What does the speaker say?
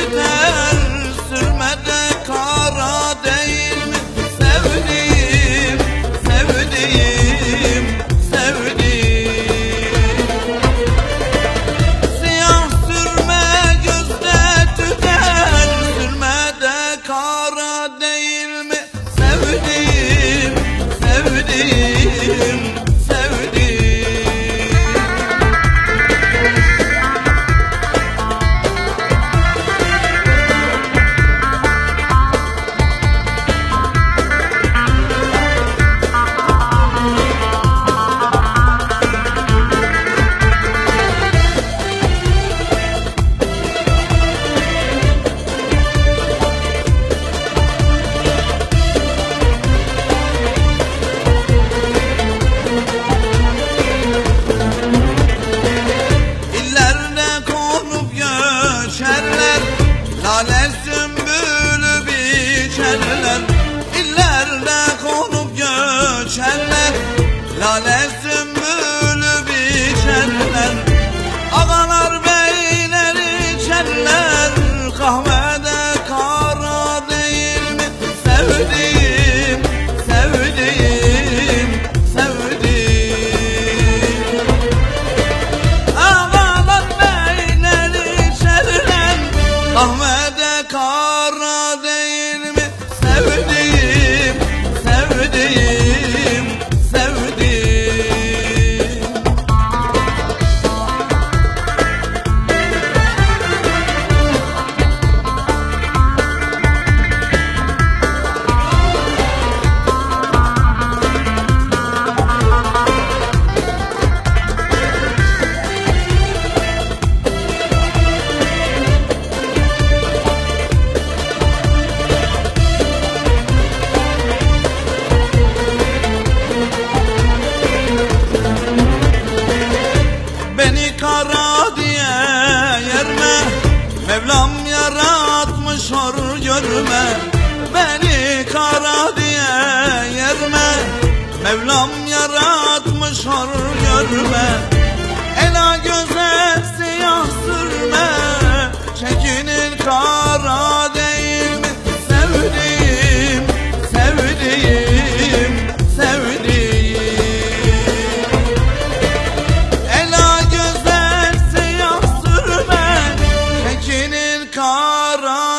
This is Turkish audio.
üstüne Mevlam yaratmış hor görme Beni kara diye yerme. Mevlam yaratmış hor görme Ela göze siyah sürme. Çekinin kara Para